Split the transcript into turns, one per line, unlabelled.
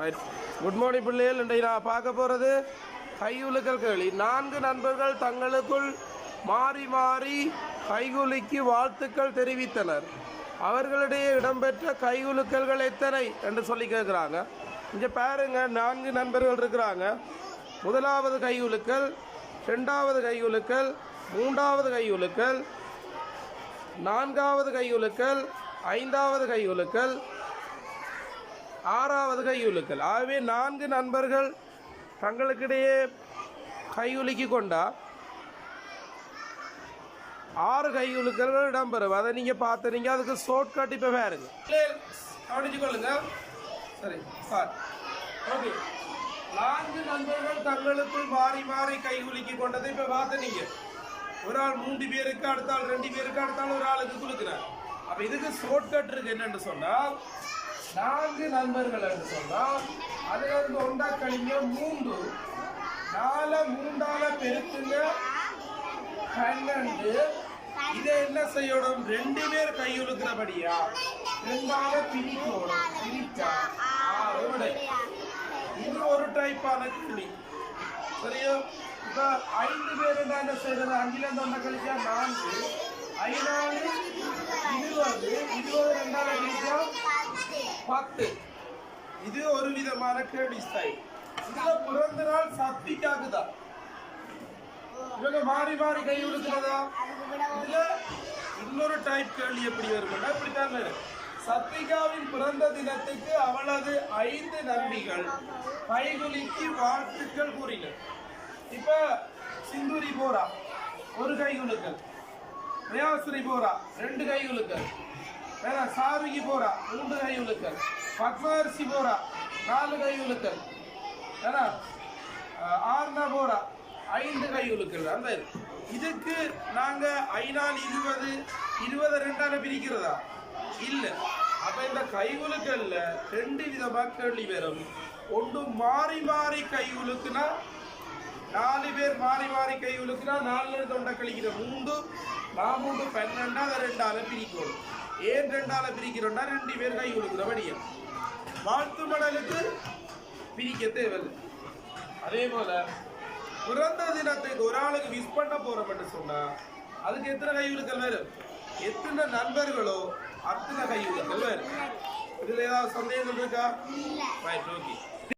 Right good morning பிள்ளைகள். இன்றைக்கு நான் பார்க்க போகிறது கைகுலுக்கல் கேள்வி. நான்கு நண்பர்கள் தங்களுக்குள் மாறி மாறி கைகுலுக்கி வாழ்த்துக்கள் தெரிவித்தனர். அவர்களிடையே இடம்பெற்ற கைகுலுக்கல்கள் எத்தனை என்று சொல்லி கேட்குறாங்க. இங்கே பாருங்க நான்கு நண்பர்கள் இருக்கிறாங்க. முதலாவது கையுலுக்கல் ரெண்டாவது கையுலுக்கல் மூன்றாவது கையுலுக்கல் நான்காவது கையுலுக்கல் ஐந்தாவது கையுலுக்கல் ஆறாவது கையுலுக்கல். ஆகவே நான்கு நண்பர்கள் தங்களுக்கிடையே கையுலுக்கி கொண்டா ஆறு கையுலுக்கல்கள் இடம்பெறும். அதை நீங்கள் பார்த்துறீங்க அதுக்கு ஷார்ட்கட் இப்போ பாருங்க கவனிச்சு கொள்ளுங்க. சரி சார் ஓகே நான்கு நண்பர்கள் தங்களுக்குள் மாறி மாறி கைகுலுக்கி கொண்டதை இப்போ பார்த்துனீங்க ஒரு ஆள் மூன்று பேருக்கு அடுத்த ஆள் ரெண்டு பேருக்கு அடுத்த ஒரு ஆளுக்கு கொடுக்குறார் அப்ப இதுக்கு ஷார்ட்கட் இருக்கு என்னன்னு சொன்னா நான்கு நண்பர்கள் என்று சொன்னால் அதுல இருந்து ஒன்றா கழிங்க மூன்று. நால மூன்றால பெருத்துங்க பன்னெண்டு. இதை என்ன செய்யணும்? ரெண்டு பேர் கையொழுக்கிறபடியா ரெண்டால பிரிக்கணும். பிரிச்சா? ஆறு விடை. இது ஒரு டைப்பான கிளி சரியா? இப்ப ஐந்து பேர் என்ன செய்யறது? அஞ்சுல இருந்து ஒன்றை கழிச்சா நான்கு. ஐநாலு இருபது. இருபது ரெண்டாவது கழிச்சா பத்து இது ஒரு விதமான கேள்வி ஸ்டைல் இதுல பிறந்த நாள் சத்திக்காக்குதான் இவங்க மாறி மாறி கை கொடுக்கிறதா இதுல இன்னொரு டைப் கேள்வி எப்படி வரும்னா இப்படித்தான் வரும். சத்விகாவின் பிறந்த தினத்துக்கு அவளது ஐந்து நன்றிகள் கைகுலுக்கி வாழ்த்துக்கள் கூறினர். இப்ப சிந்துரி போரா ஒரு கை குலுக்கல் பிரயாசுரி போரா ரெண்டு கை குலுக்கல் வேற சாவிகி போரா மூன்று கை குலுக்கல் பத்மரிசி போரா நாலு கை குலுக்கல் வேற ஆர்னா போரா ஐந்து கை குலுக்கல் அந்த இதுக்கு நாங்க ஐநாள் இருபது இருபது ரெண்டால பிரிக்கிறதா? இல்ல. அப்ப இந்த கைகுலுக்கல்ல ரெண்டு விதமா கேள்வி வரும். ஒன்று மாறி மாறி கை உலுக்குனா நாலு பேர் மாறி மாறி கை உலுக்குனா நாலு தொண்டை கழிக்கிற மூன்று நான் மூன்று அதை ரெண்டால பிரிக்கணும். ஏன் ரெண்டால பிரிக்கிறோம்னா ரெண்டு பேர் கை உலுக்குற வடியம் வாழ்த்து மடலுக்கு பிரிக்க தேவையில்லை. அதே போல பிறந்த தினத்துக்கு ஒரு ஆளுக்கு மிஸ் பண்ண போறோம் என்று சொன்னா அதுக்கு எத்தனை கையுலுக்கள் வரும்? எத்தனை நண்பர்களோ அத்தனை கையுலுக்கள் வரும்? இதுல ஏதாவது சந்தேகம் இருக்கா? Right okay